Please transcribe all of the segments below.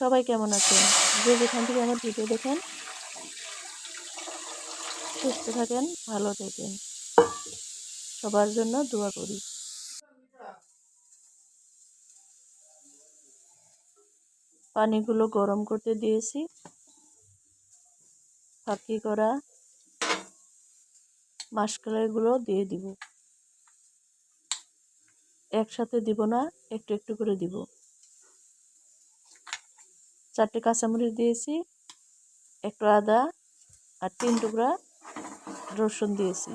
সবাই কেমন আছেন? যে যেখান থেকে আমার ভিডিও দেখেন, সুস্থ থাকেন, ভালো থাকেন। সবার জন্য দোয়া করি। পানিগুলো গরম করতে দিয়েছি। ফাঁকি করা মাসকালাইগুলো দিয়ে দিব। একসাথে দিব না, একটু একটু করে দিব। চারটে কাঁচামরিচ দিয়েছি, একটু আদা আর তিন টুকরা রসুন দিয়েছি।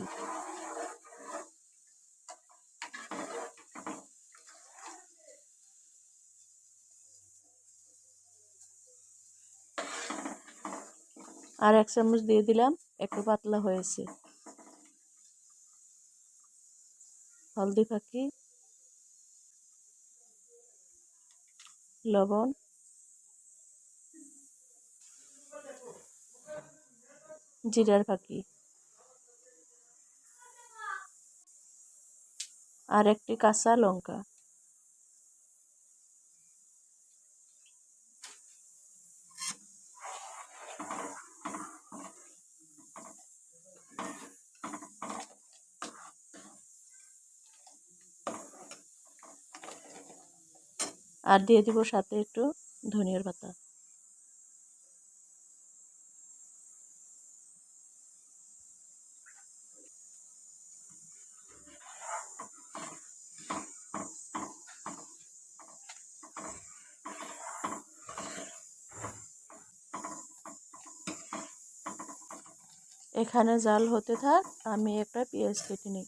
আর এক চামচ দিয়ে দিলাম, একটু পাতলা হয়েছে। হলদি ফাঁকি, লবণ জিরার ফাঁকি। আর একটি কাঁচা লঙ্কা। আর দিয়ে দিব সাথে একটু ধনিয়ার পাতা। এখানে জাল হতে থাক, আমি একটা পেঁয়াজ কেটে নিই।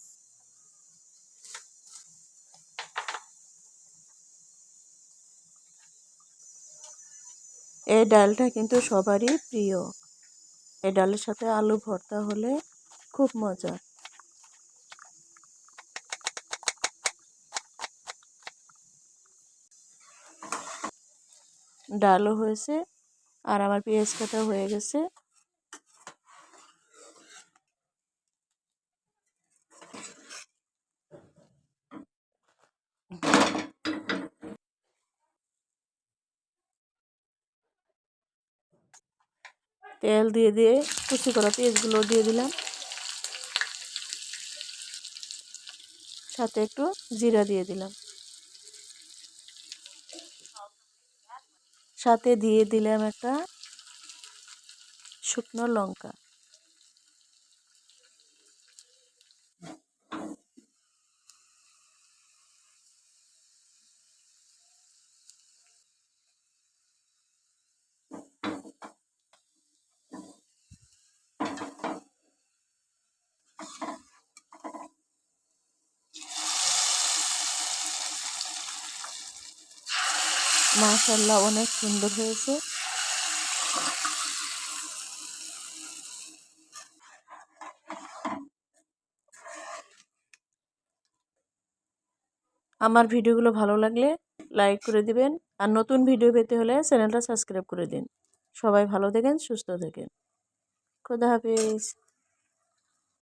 এই ডালটা কিন্তু সবারই প্রিয়। এই ডালের সাথে আলু ভর্তা হলে খুব মজা। ডালও হয়েছে, আর আমার পেঁয়াজ কাটা হয়ে গেছে। তেল দিয়ে দিয়ে কুচি করা পেঁয়াজগুলো দিয়ে দিলাম। সাথে একটু জিরা দিয়ে দিলাম। সাথে দিয়ে দিলাম একটা শুকনো লঙ্কা। মাশাল্লাহ অনেক সুন্দর হয়েছে। আমার ভিডিওগুলো ভালো লাগলে লাইক করে দিবেন, আর নতুন ভিডিও পেতে হলে চ্যানেলটা সাবস্ক্রাইব করে দিন। সবাই ভালো থাকেন, সুস্থ থাকেন। খোদা হাফিজ।